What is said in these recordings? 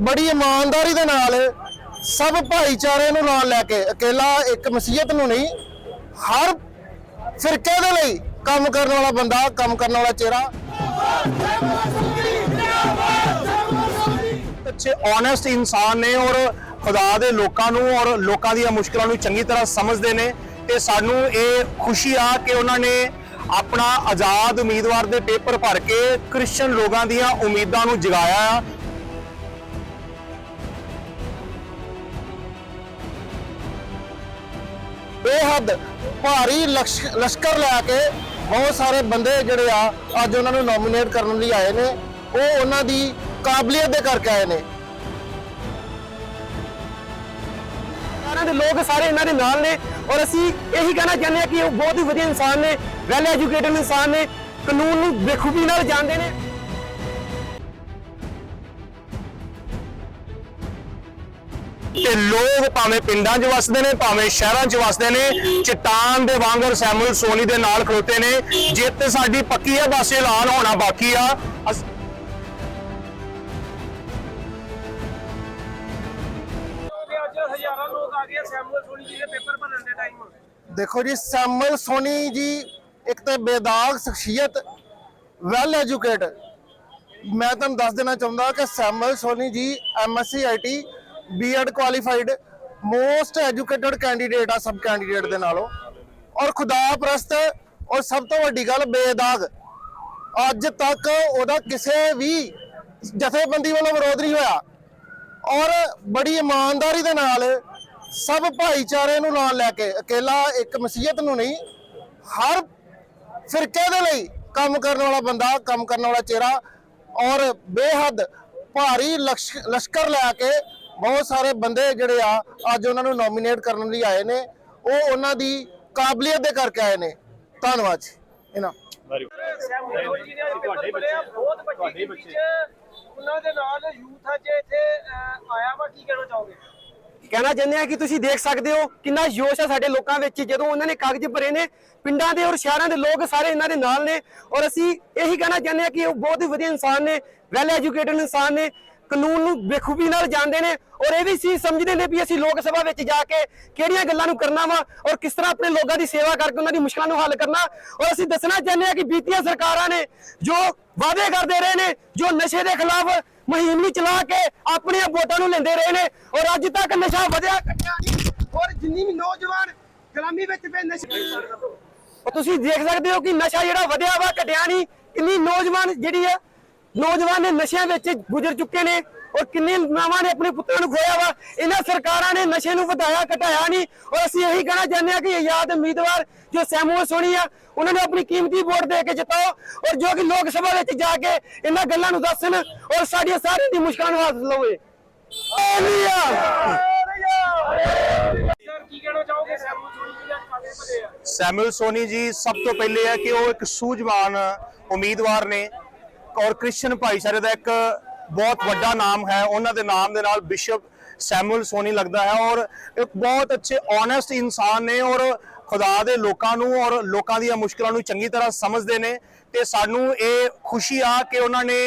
ਬੜੀ ਇਮਾਨਦਾਰੀ ਦੇ ਨਾਲ ਸਭ ਭਾਈਚਾਰੇ ਨੂੰ ਨਾਲ ਲੈ ਕੇ ਇਕੱਲਾ ਇੱਕ ਮਸੀਹਤ ਨੂੰ ਨਹੀਂ, ਹਰ ਫਿਰਕੇ ਦੇ ਲਈ ਕੰਮ ਕਰਨ ਵਾਲਾ ਬੰਦਾ, ਕੰਮ ਕਰਨ ਵਾਲਾ ਚਿਹਰਾ। ਅੱਛੇ ਓਨੈਸਟ ਇਨਸਾਨ ਨੇ ਔਰ ਖੁਦਾ ਦੇ ਲੋਕਾਂ ਨੂੰ ਔਰ ਲੋਕਾਂ ਦੀਆਂ ਮੁਸ਼ਕਲਾਂ ਨੂੰ ਚੰਗੀ ਤਰ੍ਹਾਂ ਸਮਝਦੇ ਨੇ ਤੇ ਸਾਨੂੰ ਇਹ ਖੁਸ਼ੀ ਆ ਕਿ ਉਹਨਾਂ ਨੇ ਆਪਣਾ ਆਜ਼ਾਦ ਉਮੀਦਵਾਰ ਦੇ ਪੇਪਰ ਭਰ ਕੇ ਕ੍ਰਿਸਚੀਅਨ ਲੋਕਾਂ ਦੀਆਂ ਉਮੀਦਾਂ ਨੂੰ ਜਗਾਇਆ ਬੇਹੱਦ ਭਾਰੀ ਲਸ਼ਕ ਲਸ਼ਕਰ ਲੈ ਕੇ ਬਹੁਤ ਸਾਰੇ ਬੰਦੇ ਜਿਹੜੇ ਆ, ਅੱਜ ਉਹਨਾਂ ਨੂੰ ਨੋਮੀਨੇਟ ਕਰਨ ਲਈ ਆਏ ਨੇ। ਉਹ ਉਹਨਾਂ ਦੀ ਕਾਬਲੀਅਤ ਦੇ ਕਰਕੇ ਆਏ ਨੇ। ਸਰਕਾਰਾਂ ਦੇ ਲੋਕ ਸਾਰੇ ਇਹਨਾਂ ਦੇ ਨਾਲ ਨੇ ਔਰ ਅਸੀਂ ਇਹੀ ਕਹਿਣਾ ਚਾਹੁੰਦੇ ਹਾਂ ਕਿ ਉਹ ਬਹੁਤ ਹੀ ਵਧੀਆ ਇਨਸਾਨ ਨੇ ਵੈਲ ਐਜੂਕੇਟਡ ਇਨਸਾਨ ਨੇ, ਕਾਨੂੰਨ ਨੂੰ ਬੇਖੂਬੀ ਨਾਲ ਜਾਣਦੇ ਨੇ। ਤੇ ਲੋਕ ਭਾਵੇਂ ਪਿੰਡਾਂ 'ਚ ਵਸਦੇ ਨੇ ਭਾਵੇਂ ਸ਼ਹਿਰਾਂ 'ਚ ਵਸਦੇ ਨੇ ਚਟਾਨ ਦੇ ਵਾਂਗਰ ਸੈਮੂਅਲ ਸੋਨੀ ਦੇ ਨਾਲ ਖਲੋਤੇ ਨੇ। ਜਿੱਤ ਸਾਡੀ ਪੱਕੀ ਹੈ ਬਸ ਐਲਾਨ ਹੋਣਾ ਬਾਕੀ ਆ। ਅਸ- ਤੇ ਅੱਜ ਹਜ਼ਾਰਾਂ ਲੋਕ ਆ ਗਏ ਸੈਮੂਅਲ ਸੋਨੀ ਜੀ ਦੇ ਪੇਪਰ ਭਰਨ ਦੇ ਟਾਈਮ ਦੇਖੋ ਜੀ ਸੈਮੂਅਲ ਸੋਨੀ ਜੀ ਇੱਕ ਤੇ ਬੇਦਾਗ ਸ਼ਖਸੀਅਤ ਵੈਲ ਐਜੂਕੇਟ ਮੈਂ ਤੁਹਾਨੂੰ ਦੱਸ ਦੇਣਾ ਚਾਹੁੰਦਾ ਕਿ Samuel Soni ji MSc IT BEd qualified most educated candidate ਆ ਸਬ ਕੈਂਡੀਡੇਟ ਦੇ ਨਾਲੋਂ। ਔਰ ਖੁਦਾ ਪ੍ਰਸਤ, ਔਰ ਸਭ ਤੋਂ ਵੱਡੀ ਗੱਲ ਬੇਦਾਗ। ਅੱਜ ਤੱਕ ਉਹਦਾ ਕਿਸੇ ਵੀ ਜਥੇਬੰਦੀ ਵੱਲੋਂ ਵਿਰੋਧ ਨਹੀਂ ਹੋਇਆ। ਔਰ ਬੜੀ ਇਮਾਨਦਾਰੀ ਦੇ ਨਾਲ ਸਭ ਭਾਈਚਾਰੇ ਨੂੰ ਨਾਲ ਲੈ ਕੇ, ਇਕੱਲਾ ਇੱਕ ਮਸੀਹਤ ਨੂੰ ਨਹੀਂ, ਹਰ ਫਿਰਕੇ ਦੇ ਲਈ ਕੰਮ ਕਰਨ ਵਾਲਾ ਬੰਦਾ, ਕੰਮ ਕਰਨ ਵਾਲਾ ਚਿਹਰਾ, ਔਰ ਬੇਹੱਦ ਭਾਰੀ ਲਕਸ਼- ਲਸ਼ਕਰ ਲੈ ਕੇ ਬਹੁਤ ਸਾਰੇ ਬੰਦੇ ਜਿਹੜੇ ਆ ਅੱਜ ਉਹਨਾਂ ਨੂੰ ਨੋਮੀਨੇਟ ਕਰਨ ਲਈ ਆਏ ਨੇ। ਉਹ ਉਹਨਾਂ ਦੀ ਕਾਬਲੀਅਤ ਦੇ ਕਰਕੇ ਆਏ ਨੇ। ਧੰਨਵਾਦ ਜੀ। ਇਹਨਾਂ ਆ। ਉਹਨਾਂ ਦੇ ਨਾਲ ਯੂਥ ਅੱਜ ਇੱਥੇ ਆਇਆ ਵਾ ਕੀ ਕਹਿਣਾ ਚਾਹੋਗੇ? ਕਹਿਣਾ ਚਾਹੁੰਦੇ ਹਾਂ ਕਿ ਤੁਸੀਂ ਦੇਖ ਸਕਦੇ ਹੋ ਕਿੰਨਾ ਜੋਸ਼ ਹੈ ਸਾਡੇ ਲੋਕਾਂ ਵਿੱਚ। ਜਦੋਂ ਉਹਨਾਂ ਨੇ ਕਾਗਜ਼ ਭਰੇ ਨੇ ਪਿੰਡਾਂ ਦੇ ਔਰ ਸ਼ਹਿਰਾਂ ਦੇ ਲੋਕ ਸਾਰੇ ਇਹਨਾਂ ਦੇ ਨਾਲ ਨੇ। ਔਰ ਅਸੀਂ ਇਹੀ ਕਹਿਣਾ ਚਾਹੁੰਦੇ ਹਾਂ ਕਿ ਉਹ ਬਹੁਤ ਹੀ ਵਧੀਆ ਇਨਸਾਨ ਨੇ ਵੈਲ ਐਜੂਕੇਟਡ ਇਨਸਾਨ ਨੇ। ਕਾਨੂੰਨ ਨੂੰ ਬੇਖੂਬੀ ਨਾਲ ਜਾਣਦੇ ਨੇ ਔਰ ਇਹ ਵੀ ਚੀਜ਼ ਸਮਝਦੇ ਨੇ ਵੀ ਅਸੀਂ ਲੋਕ ਸਭਾ ਵਿੱਚ ਜਾ ਕੇ ਕਿਹੜੀਆਂ ਗੱਲਾਂ ਨੂੰ ਕਰਨਾ ਵਾ ਔਰ ਕਿਸ ਤਰ੍ਹਾਂ ਆਪਣੇ ਲੋਕਾਂ ਦੀ ਸੇਵਾ ਕਰਕੇ ਉਹਨਾਂ ਦੀ ਮੁਸ਼ਕਲਾਂ ਨੂੰ ਹੱਲ ਕਰਨਾ। ਔਰ ਅਸੀਂ ਦੱਸਣਾ ਚਾਹੁੰਦੇ ਹਾਂ ਕਿ ਬੀਤੀਆਂ ਸਰਕਾਰਾਂ ਨੇ ਜੋ ਵਾਅਦੇ ਕਰਦੇ ਰਹੇ ਨੇ ਜੋ ਨਸ਼ੇ ਦੇ ਖਿਲਾਫ ਮੁਹਿੰਮ ਨੂੰ ਚਲਾ ਕੇ ਆਪਣੀਆਂ ਵੋਟਾਂ ਨੂੰ ਲੈਂਦੇ ਰਹੇ ਨੇ ਔਰ ਅੱਜ ਤੱਕ ਨਸ਼ਾ ਵਧਿਆ ਘਟਿਆ ਨਹੀਂ। ਔਰ ਜਿੰਨੀ ਵੀ ਨੌਜਵਾਨ ਗੁਲਾਮੀ ਵਿੱਚ ਪਏ ਨਸ਼ੇ ਔਰ ਤੁਸੀਂ ਦੇਖ ਸਕਦੇ ਹੋ ਕਿ ਨਸ਼ਾ ਜਿਹੜਾ ਵਧਿਆ ਵਾ ਘਟਿਆ ਨਹੀਂ। ਕਿੰਨੀ ਨੌਜਵਾਨ ਜਿਹੜੀ ਆ ਨੌਜਵਾਨ ਨੇ ਨਸ਼ਿਆਂ ਵਿੱਚ ਗੁਜ਼ਰ ਚੁੱਕੇ ਨੇ ਔਰ ਕਿੰਨੇ ਮਾਵਾਂ ਨੇ ਆਪਣੇ ਪੁੱਤਰਾਂ ਨੂੰ ਖੋਇਆ ਵਾ? ਇਹਨਾਂ ਸਰਕਾਰਾਂ ਨੇ ਨਸ਼ੇ ਨੂੰ ਵਧਾਇਆ ਘਟਾਇਆ ਨਹੀਂ। ਔਰ ਅਸੀਂ ਇਹੀ ਕਹਿਣਾ ਚਾਹੁੰਦੇ ਹਾਂ ਕਿ ਆਜ਼ਾਦ ਉਮੀਦਵਾਰ ਜੋ ਸੈਮੂਅਲ ਸੋਨੀ ਆ ਉਹਨਾਂ ਨੂੰ ਆਪਣੀ ਕੀਮਤੀ ਵੋਟ ਦੇ ਕੇ ਜਿਤਾਓ ਔਰ ਜੋ ਕਿ ਲੋਕ ਸਭਾ ਵਿੱਚ ਜਾ ਕੇ ਇਹਨਾਂ ਗੱਲਾਂ ਨੂੰ ਦੱਸਣ ਔਰ ਸਾਡੀਆਂ ਸਾਰਿਆਂ ਦੀ ਮੁਸ਼ਕਲਾਂ ਨੂੰ ਹੱਲ ਲਵੇ। ਸਰ ਕੀ ਕਹਿਣਾ ਚਾਹੋਗੇ? ਸੈਮੂਅਲ ਸੋਨੀ ਜੀ ਦੇ ਅੱਜ ਕਾਗਜ਼ ਭਰੇ ਆ? ਸੈਮੂਅਲ ਸੋਨੀ ਜੀ ਸਭ ਤੋਂ ਪਹਿਲੇ ਹੈ ਕਿ ਉਹ ਇੱਕ ਸੂਝਵਾਨ ਉਮੀਦਵਾਰ ਨੇ। ਔਰ ਕ੍ਰਿਸਚੀਅਨ ਭਾਈਚਾਰੇ ਦਾ ਇੱਕ ਬਹੁਤ ਵੱਡਾ ਨਾਮ ਹੈ। ਉਹਨਾਂ ਦੇ ਨਾਮ ਦੇ ਨਾਲ ਬਿਸ਼ਪ ਸੈਮੂਅਲ ਸੋਨੀ ਲੱਗਦਾ ਹੈ ਔਰ ਇੱਕ ਬਹੁਤ ਅੱਛੇ ਓਨੈਸਟ ਇਨਸਾਨ ਨੇ ਔਰ ਖੁਦਾ ਦੇ ਲੋਕਾਂ ਨੂੰ ਔਰ ਲੋਕਾਂ ਦੀਆਂ ਮੁਸ਼ਕਲਾਂ ਨੂੰ ਚੰਗੀ ਤਰ੍ਹਾਂ ਸਮਝਦੇ ਨੇ ਤੇ ਸਾਨੂੰ ਇਹ ਖੁਸ਼ੀ ਆ ਕਿ ਉਹਨਾਂ ਨੇ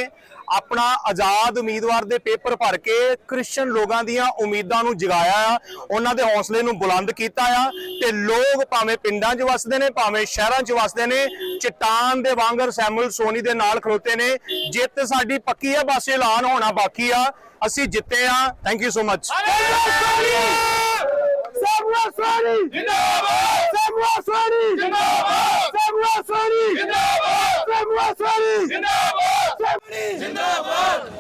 ਆਪਣਾ ਆਜ਼ਾਦ ਉਮੀਦਵਾਰ ਦੇ ਪੇਪਰ ਭਰ ਕੇ ਕ੍ਰਿਸਚੀਅਨ ਲੋਕਾਂ ਦੀਆਂ ਉਮੀਦਾਂ ਨੂੰ ਜਗਾਇਆ ਆ ਉਹਨਾਂ ਦੇ ਹੌਸਲੇ ਨੂੰ ਬੁਲੰਦ ਕੀਤਾ ਆ ਤੇ ਲੋਕ ਭਾਵੇਂ ਪਿੰਡਾਂ 'ਚ ਵਸਦੇ ਨੇ ਭਾਵੇਂ ਸ਼ਹਿਰਾਂ 'ਚ ਵਸਦੇ ਨੇ ਚਟਾਨ ਦੇ ਵਾਂਗਰ ਸੈਮੂਅਲ ਸੋਨੀ ਦੇ ਨਾਲ ਖਲੋਤੇ ਨੇ ਜਿੱਤ ਸਾਡੀ ਪੱਕੀ ਆ ਬਸ ਐਲਾਨ ਹੋਣਾ ਬਾਕੀ ਆ ਅਸੀਂ ਜਿੱਤੇ ਆ thank you so much Samuel Soni! ਜਿੰਦਾਬਾਦ ਸੈਮੂਅਲ ਸੋਨੀ ਜਿੰਦਾਬਾਦ ਸੈਮੂਅਲ ਸੋਨੀ ਜਿੰਦਾਬਾਦ ਸੈਮੂਅਲ ਸੋਨੀ ਜਿੰਦਾਬਾਦ